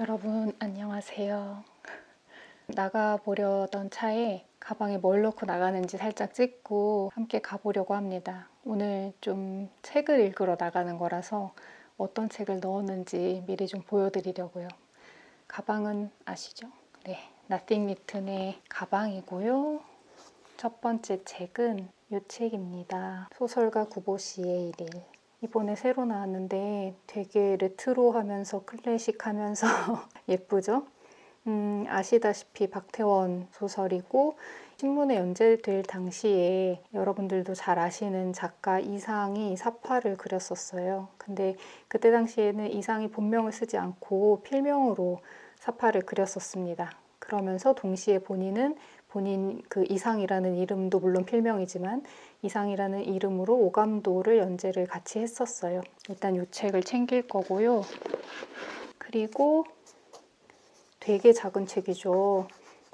여러분 안녕하세요. 나가보려던 차에 가방에 뭘 넣고 나가는지 살짝 찍고 함께 가보려고 합니다. 오늘 좀 책을 읽으러 나가는 거라서 어떤 책을 넣었는지 미리 좀 보여드리려고요. 가방은 아시죠? 네, 나띵 리튼의 가방이고요. 첫 번째 책은 이 책입니다. 소설가 구보시의 일일. 이번에 새로 나왔는데 되게 레트로하면서 클래식하면서 예쁘죠? 음, 아시다시피 박태원 소설이고 신문에 연재될 당시에 여러분들도 잘 아시는 작가 이상이 사파를 그렸었어요. 근데 그때 당시에는 이상이 본명을 쓰지 않고 필명으로 사파를 그렸었습니다. 그러면서 동시에 본인은 본인 그 이상이라는 이름도 물론 필명이지만 이상이라는 이름으로 오감도를 연재를 같이 했었어요. 일단 이 책을 챙길 거고요. 그리고 되게 작은 책이죠.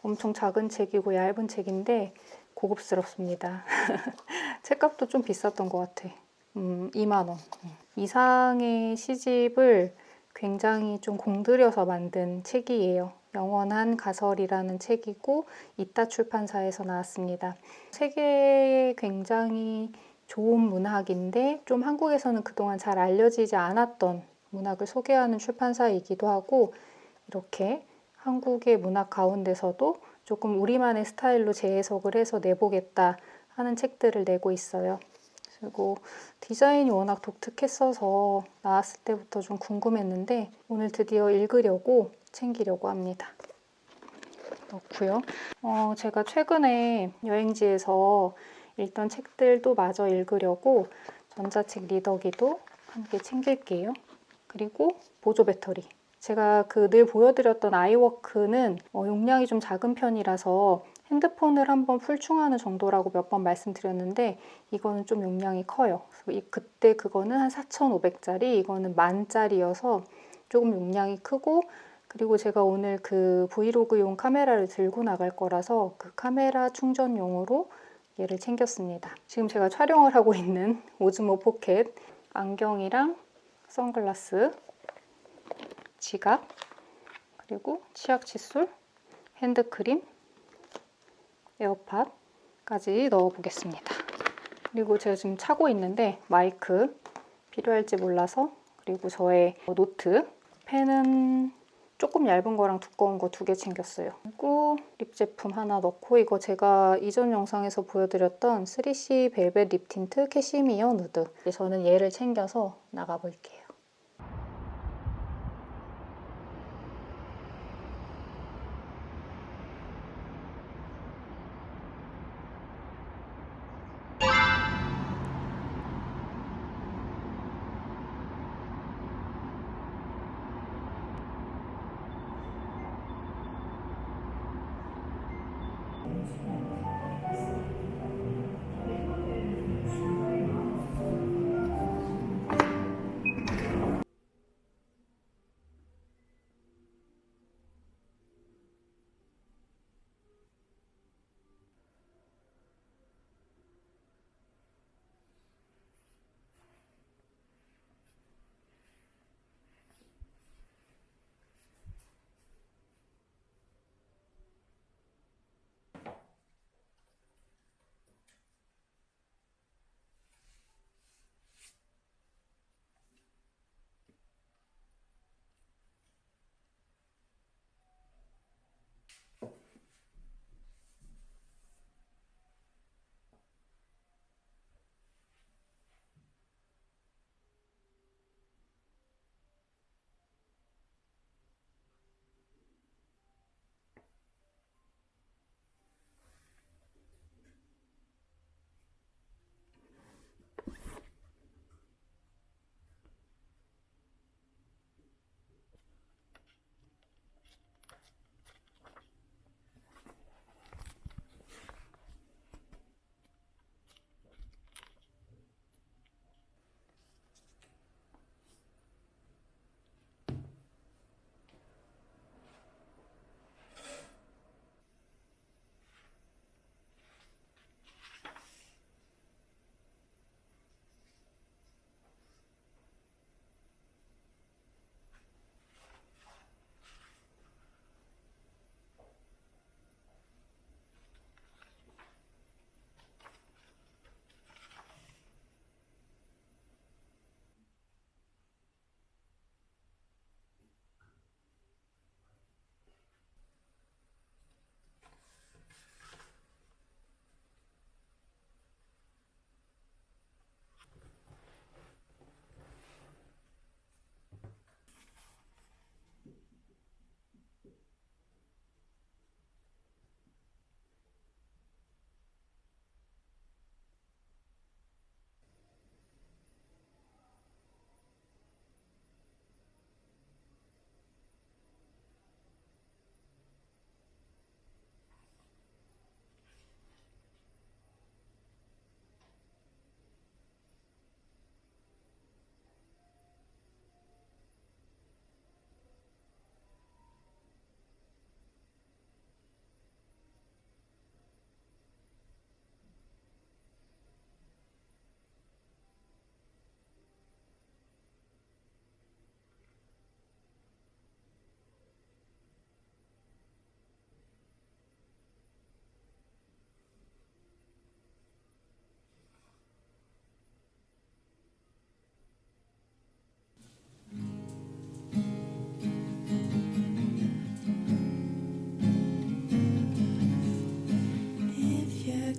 엄청 작은 책이고 얇은 책인데 고급스럽습니다. 책값도 좀 비쌌던 것 같아. 음, 2만 원. 이상의 시집을 굉장히 좀 공들여서 만든 책이에요. 영원한 가설이라는 책이고 이따 출판사에서 나왔습니다. 세계에 굉장히 좋은 문학인데 좀 한국에서는 그동안 잘 알려지지 않았던 문학을 소개하는 출판사이기도 하고 이렇게 한국의 문학 가운데서도 조금 우리만의 스타일로 재해석을 해서 내보겠다 하는 책들을 내고 있어요. 그리고 디자인이 워낙 독특했어서 나왔을 때부터 좀 궁금했는데 오늘 드디어 읽으려고 챙기려고 합니다. 넣고요. 어, 제가 최근에 여행지에서 읽던 책들도 마저 읽으려고 전자책 리더기도 함께 챙길게요. 그리고 보조 배터리. 제가 그 늘 보여드렸던 아이워크는 어, 용량이 좀 작은 편이라서 핸드폰을 한번 풀충하는 정도라고 몇 번 말씀드렸는데 이거는 좀 용량이 커요. 그때 그거는 한 4,500짜리, 이거는 만짜리여서 조금 용량이 크고 그리고 제가 오늘 그 브이로그용 카메라를 들고 나갈 거라서 그 카메라 충전용으로 얘를 챙겼습니다. 지금 제가 촬영을 하고 있는 오즈모 포켓 안경이랑 선글라스, 지갑, 그리고 치약 칫솔, 핸드크림, 에어팟까지 넣어보겠습니다. 그리고 제가 지금 차고 있는데 마이크 필요할지 몰라서 그리고 저의 노트, 펜은 조금 얇은 거랑 두꺼운 거 두 개 챙겼어요. 그리고 립 제품 하나 넣고 이거 제가 이전 영상에서 보여드렸던 3C 벨벳 립 틴트 캐시미어 누드 저는 얘를 챙겨서 나가볼게요.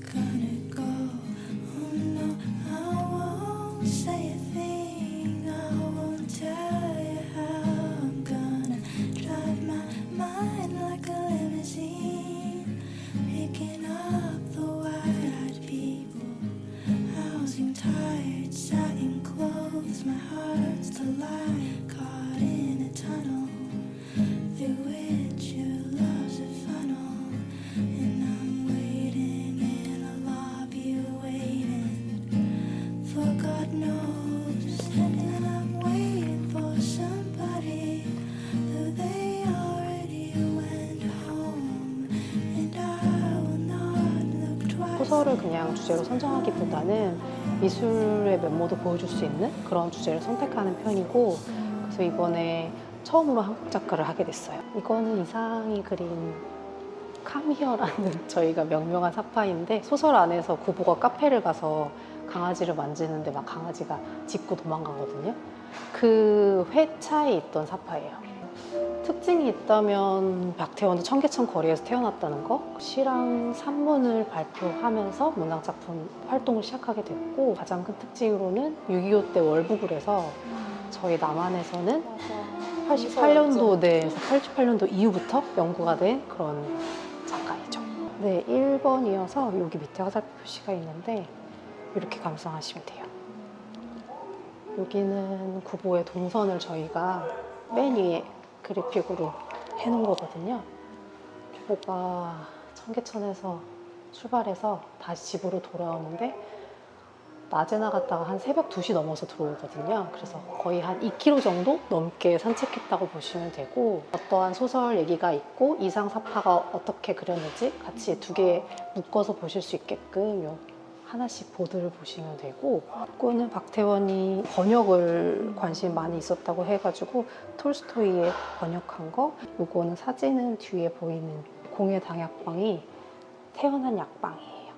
gonna 소설을 그냥 주제로 선정하기보다는 미술의 면모도 보여줄 수 있는 그런 주제를 선택하는 편이고 그래서 이번에 처음으로 한국 작가를 하게 됐어요. 이거는 이상이 그린 카미어라는 저희가 명명한 사파인데 소설 안에서 구보가 카페를 가서 강아지를 만지는데 막 강아지가 짖고 도망가거든요. 그 회차에 있던 사파예요. 특징이 있다면 박태원은 청계천 거리에서 태어났다는 거 시랑 산문을 발표하면서 문학작품 활동을 시작하게 됐고 가장 큰 특징으로는 6.25 때 월북을 해서 저희 남한에서는 88년도 내에서 88년도 이후부터 연구가 된 그런 작가이죠. 네, 1번이어서 여기 밑에 화살표 표시가 있는데 이렇게 감상하시면 돼요. 여기는 구보의 동선을 저희가 맨 위에 그래픽으로 해놓은 거거든요. 구보가 청계천에서 출발해서 다시 집으로 돌아오는데 낮에 나갔다가 한 새벽 2시 넘어서 들어오거든요. 그래서 거의 한 2km 정도 넘게 산책했다고 보시면 되고 어떠한 소설 얘기가 있고 이상 사파가 어떻게 그렸는지 같이 두 개 묶어서 보실 수 있게끔 요 하나씩 보드를 보시면 되고 이거는 박태원이 번역을 관심 많이 있었다고 해가지고 톨스토이에 번역한 거 요거는 사진은 뒤에 보이는 공예 당약방이 태어난 약방이에요.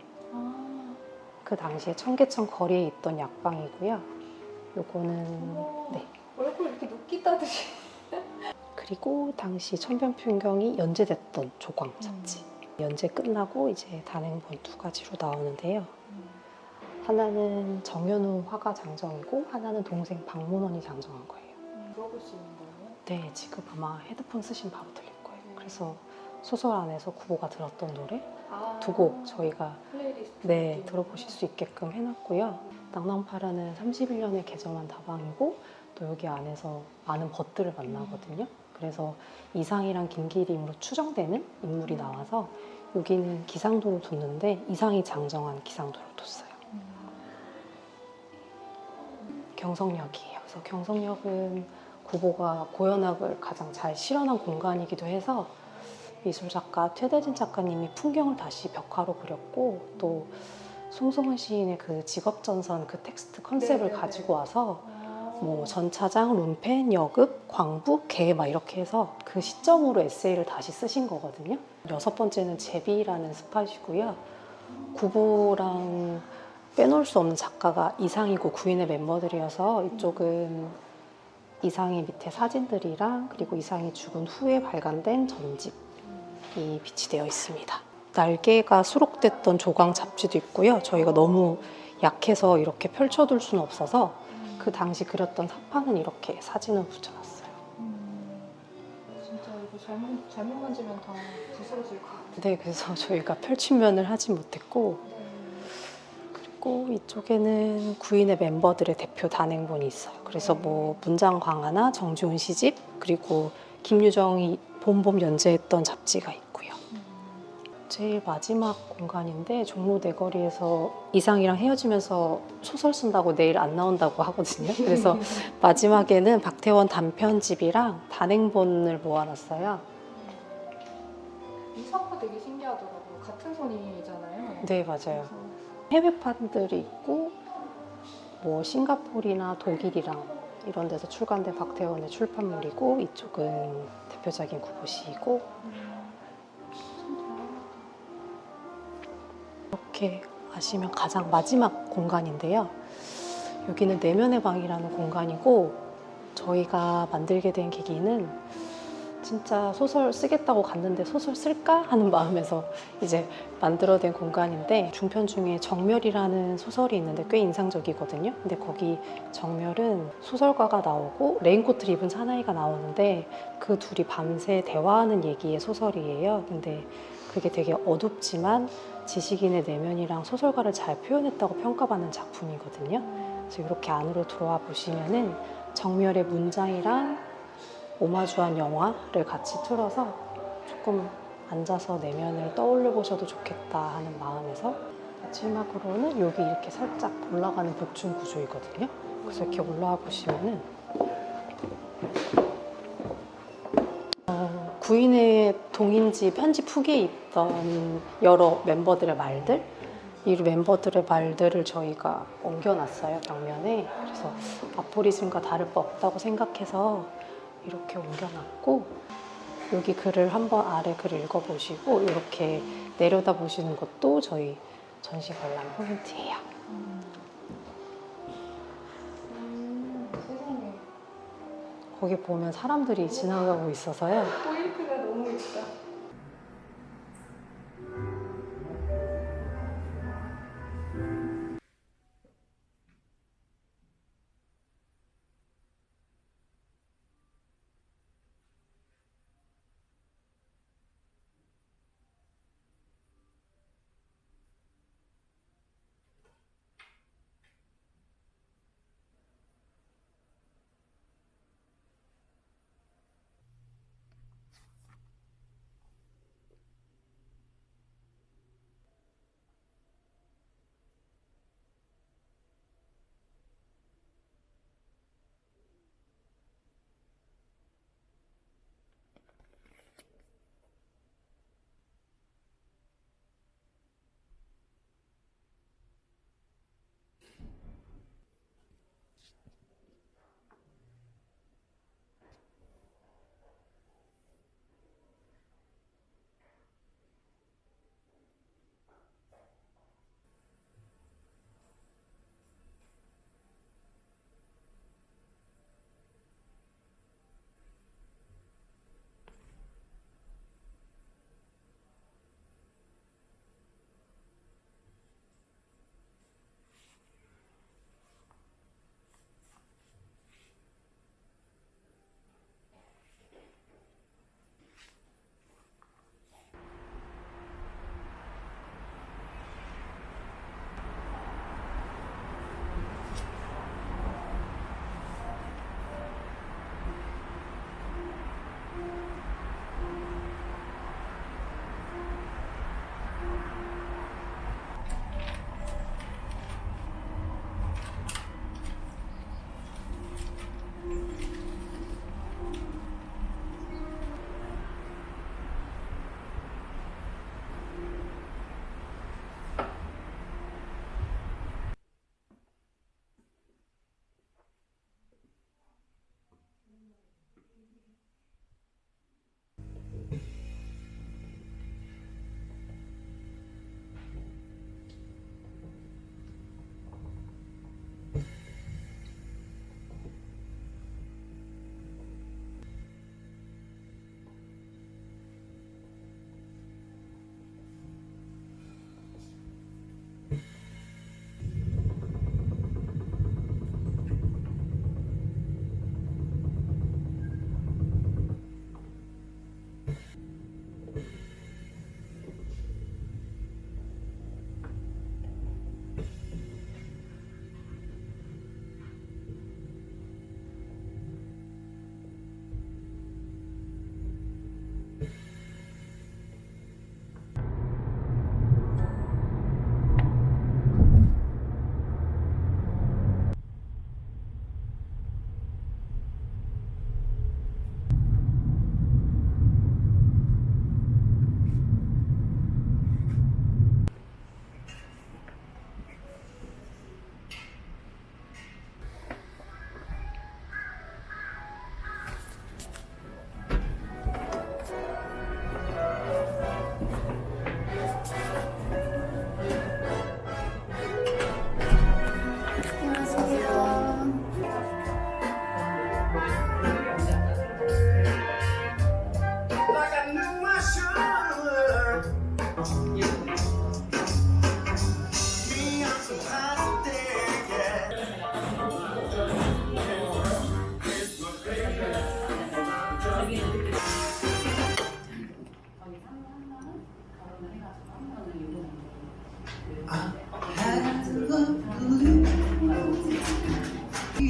그 당시에 청계천 거리에 있던 약방이고요. 요거는 네. 얼굴 이렇게 눕기 따듯이. 그리고 당시 천변풍경이 연재됐던 조광 잡지. 연재 끝나고 이제 단행본 두 가지로 나오는데요. 하나는 정현우 화가 장정이고 하나는 동생 박문원이 장정한 거예요. 수 있는 거예요? 네, 지금 아마 헤드폰 쓰신 바로 들릴 거예요. 그래서 소설 안에서 구보가 들었던 노래 두곡 저희가. 네, 들어보실 수 있게끔 해놨고요. 낭낭파라는 31년에 개정한 다방이고 또 여기 안에서 많은 벗들을 만나거든요. 그래서 이상이랑 김기림으로 추정되는 인물이 나와서 여기는 기상도를 뒀는데 이상이 장정한 기상도를 뒀어요. 경성역이에요. 그래서 경성역은 구보가 고현학을 가장 잘 실현한 공간이기도 해서 미술 작가 최대진 작가님이 풍경을 다시 벽화로 그렸고 또 송승헌 시인의 그 직업 전선 그 텍스트 컨셉을 네네네. 가지고 와서 아. 뭐 전차장, 룸펜, 여급, 광부, 개 막 이렇게 해서 그 시점으로 에세이를 다시 쓰신 거거든요. 여섯 번째는 제비라는 스팟이고요. 구보랑 빼놓을 수 없는 작가가 이상이고 구인의 멤버들이어서 이쪽은 이상이 밑에 사진들이랑 그리고 이상이 죽은 후에 발간된 전집이 비치되어 있습니다. 날개가 수록됐던 조광 잡지도 있고요. 저희가 너무 약해서 이렇게 펼쳐둘 수는 없어서 그 당시 그렸던 사파는 이렇게 사진을 붙여놨어요. 음. 진짜 이거 잘못 잘못 만지면 다 부스러질 것 같아. 네, 그래서 저희가 펼침면을 하진 못했고 그리고 이쪽에는 구인의 멤버들의 대표 단행본이 있어요. 그래서 뭐 문장 강화나 정지훈 시집 그리고 김유정이 봄봄 연재했던 잡지가 있고요. 제일 마지막 공간인데 종로 내거리에서 이상이랑 헤어지면서 소설 쓴다고 내일 안 나온다고 하거든요. 그래서 마지막에는 박태원 단편집이랑 단행본을 모아놨어요. 이 사파 되게 신기하더라고요. 같은 손이잖아요. 네, 맞아요. 해외판들이 있고 뭐 싱가포르나 독일이랑 이런 데서 출간된 박태원의 출판물이고 이쪽은 대표적인 구보시이고 이렇게 아시면 가장 마지막 공간인데요. 여기는 내면의 방이라는 공간이고 저희가 만들게 된 계기는 진짜 소설 쓰겠다고 갔는데 소설 쓸까 하는 마음에서 이제 만들어낸 공간인데 중편 중에 정멸이라는 소설이 있는데 꽤 인상적이거든요. 근데 거기 정멸은 소설가가 나오고 레인코트를 입은 사나이가 나오는데 그 둘이 밤새 대화하는 얘기의 소설이에요. 근데 그게 되게 어둡지만 지식인의 내면이랑 소설가를 잘 표현했다고 평가받는 작품이거든요. 그래서 이렇게 안으로 들어와 보시면은 정멸의 문장이랑 오마주한 영화를 같이 틀어서 조금 앉아서 내면을 떠올려 보셔도 좋겠다 하는 마음에서 마지막으로는 여기 이렇게 살짝 올라가는 복층 구조이거든요. 그래서 이렇게 올라와 보시면은 어, 구인의 동인지 편집 후기에 있던 여러 멤버들의 말들 이 멤버들의 말들을 저희가 옮겨놨어요 벽면에 그래서 아포리즘과 다를 바 없다고 생각해서 이렇게 옮겨놨고 여기 글을 한번 아래 글을 읽어보시고 이렇게 내려다 보시는 것도 저희 전시 관람 포인트예요. 거기 보면 사람들이 지나가고 있어서요.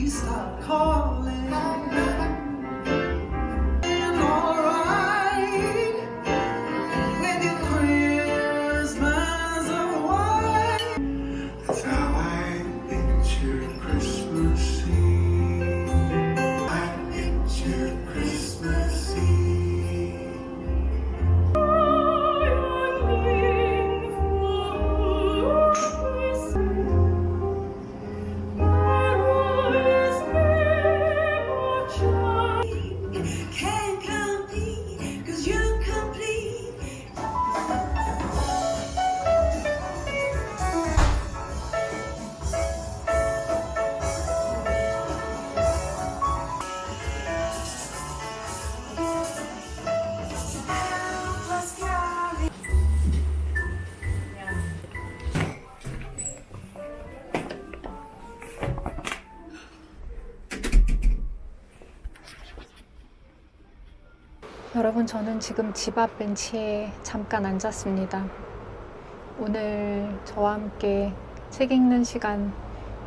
Stop calling. 여러분, 저는 지금 집 앞 벤치에 잠깐 앉았습니다. 오늘 저와 함께 책 읽는 시간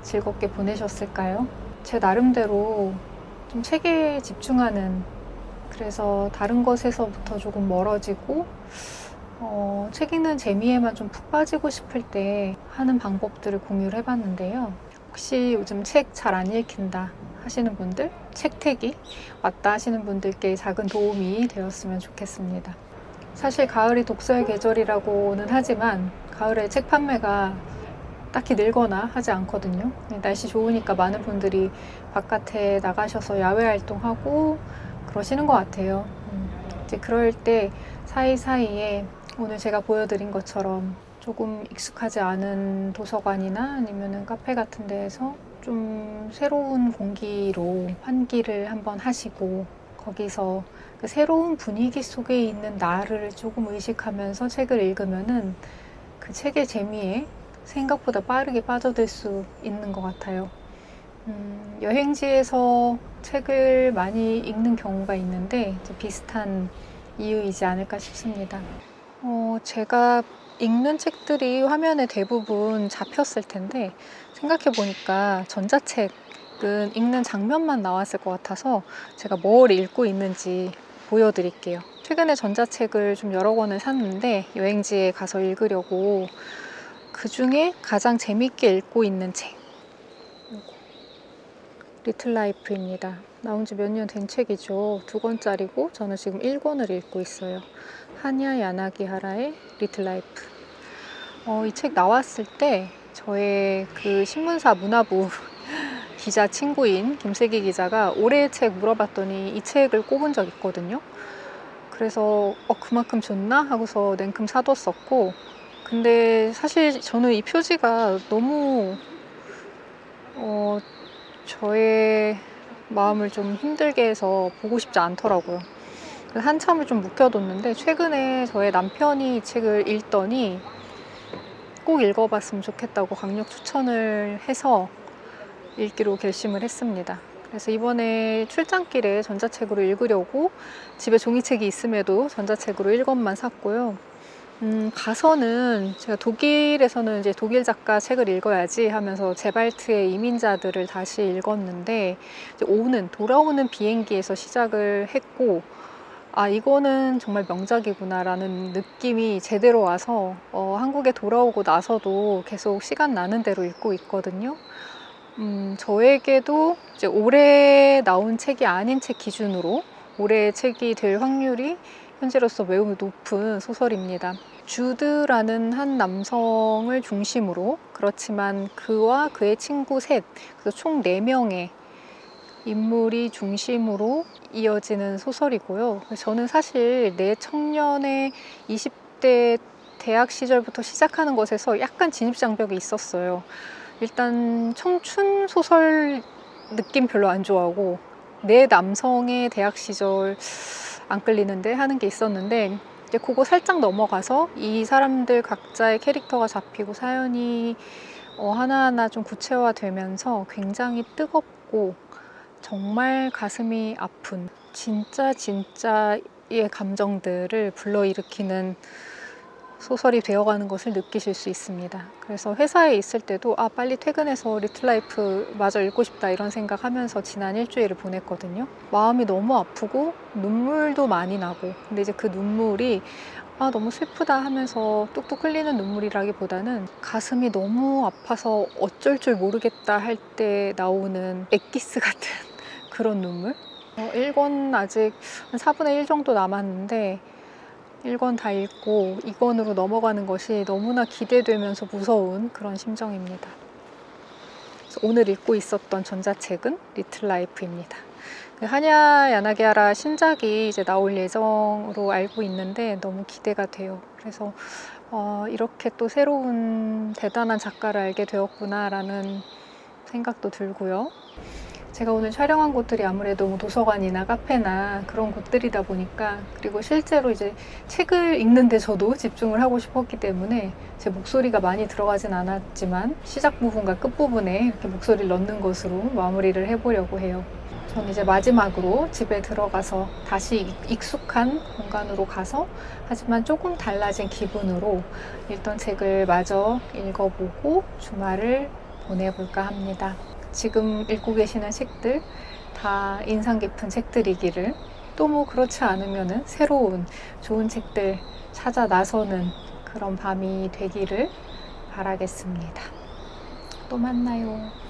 즐겁게 보내셨을까요? 제 나름대로 좀 책에 집중하는 그래서 다른 것에서부터 조금 멀어지고 어, 책 읽는 재미에만 좀 푹 빠지고 싶을 때 하는 방법들을 공유를 해봤는데요. 혹시 요즘 책 잘 안 읽힌다 하시는 분들, 책택이 왔다 하시는 분들께 작은 도움이 되었으면 좋겠습니다. 사실 가을이 독서의 계절이라고는 하지만 가을에 책 판매가 딱히 늘거나 하지 않거든요. 날씨 좋으니까 많은 분들이 바깥에 나가셔서 야외 활동하고 그러시는 것 같아요. 음, 이제 그럴 때 사이사이에 오늘 제가 보여드린 것처럼 조금 익숙하지 않은 도서관이나 아니면 카페 같은 데에서 좀 새로운 공기로 환기를 한번 하시고 거기서 그 새로운 분위기 속에 있는 나를 조금 의식하면서 책을 읽으면은 그 책의 재미에 생각보다 빠르게 빠져들 수 있는 것 같아요. 음, 여행지에서 책을 많이 읽는 경우가 있는데 비슷한 이유이지 않을까 싶습니다. 어, 제가 읽는 책들이 화면에 대부분 잡혔을 텐데 생각해 보니까 전자책은 읽는 장면만 나왔을 것 같아서 제가 뭘 읽고 있는지 보여드릴게요. 최근에 전자책을 좀 여러 권을 샀는데 여행지에 가서 읽으려고 그 중에 가장 재밌게 읽고 있는 책. 리틀 라이프입니다. 나온 지 몇 년 된 책이죠. 두 권짜리고 저는 지금 1권을 읽고 있어요. 하냐 야나기하라의 리틀 라이프. 어, 이 책 나왔을 때 저의 그 신문사 문화부 기자 친구인 김세기 기자가 올해의 책 물어봤더니 이 책을 꼽은 적 있거든요. 그래서 어, 그만큼 좋나 하고서 냉큼 사뒀었고 근데 사실 저는 이 표지가 너무 어, 저의 마음을 좀 힘들게 해서 보고 싶지 않더라고요. 그래서 한참을 좀 묵혀뒀는데 최근에 저의 남편이 이 책을 읽더니 꼭 읽어봤으면 좋겠다고 강력 추천을 해서 읽기로 결심을 했습니다. 그래서 이번에 출장길에 전자책으로 읽으려고 집에 종이책이 있음에도 전자책으로 1권만 샀고요. 음, 가서는 제가 독일에서는 이제 독일 작가 책을 읽어야지 하면서 제발트의 이민자들을 다시 읽었는데 오는 돌아오는 비행기에서 시작을 했고 아 이거는 정말 명작이구나라는 느낌이 제대로 와서 어, 한국에 돌아오고 나서도 계속 시간 나는 대로 읽고 있거든요. 음, 저에게도 이제 올해 나온 책이 아닌 책 기준으로 올해 책이 될 확률이 현재로서 매우 높은 소설입니다. 주드라는 한 남성을 중심으로 그렇지만 그와 그의 친구 셋, 그래서 총 4명의 인물이 중심으로 이어지는 소설이고요. 저는 사실 내 청년의 20대 대학 시절부터 시작하는 것에서 약간 진입장벽이 있었어요. 일단 청춘 소설 느낌 별로 안 좋아하고 내 남성의 대학 시절 안 끌리는데 하는 게 있었는데 이제 그거 살짝 넘어가서 이 사람들 각자의 캐릭터가 잡히고 사연이 어, 하나하나 좀 구체화되면서 굉장히 뜨겁고 정말 가슴이 아픈 진짜 진짜의 감정들을 불러일으키는 소설이 되어가는 것을 느끼실 수 있습니다. 그래서 회사에 있을 때도 아 빨리 퇴근해서 리틀라이프 마저 읽고 싶다 이런 생각하면서 지난 일주일을 보냈거든요. 마음이 너무 아프고 눈물도 많이 나고 근데 이제 그 눈물이 아 너무 슬프다 하면서 뚝뚝 흘리는 눈물이라기보다는 가슴이 너무 아파서 어쩔 줄 모르겠다 할 때 나오는 엑기스 같은 그런 눈물. 어, 1권 아직 한 4분의 1 정도 남았는데 1권 다 읽고 2권으로 넘어가는 것이 너무나 기대되면서 무서운 그런 심정입니다. 오늘 읽고 있었던 전자책은 리틀 라이프입니다. 그 하냐 야나기하라 신작이 이제 나올 예정으로 알고 있는데 너무 기대가 돼요. 그래서 어, 이렇게 또 새로운 대단한 작가를 알게 되었구나라는 생각도 들고요. 제가 오늘 촬영한 곳들이 아무래도 뭐 도서관이나 카페나 그런 곳들이다 보니까 그리고 실제로 이제 책을 읽는데 저도 집중을 하고 싶었기 때문에 제 목소리가 많이 들어가진 않았지만 시작 부분과 끝 부분에 이렇게 목소리를 넣는 것으로 마무리를 해보려고 해요. 전 이제 마지막으로 집에 들어가서 다시 익- 익숙한 공간으로 가서 하지만 조금 달라진 기분으로 읽던 책을 마저 읽어보고 주말을 보내볼까 합니다. 지금 읽고 계시는 책들 다 인상 깊은 책들이기를 또 뭐 그렇지 않으면은 새로운 좋은 책들 찾아 나서는 그런 밤이 되기를 바라겠습니다. 또 만나요.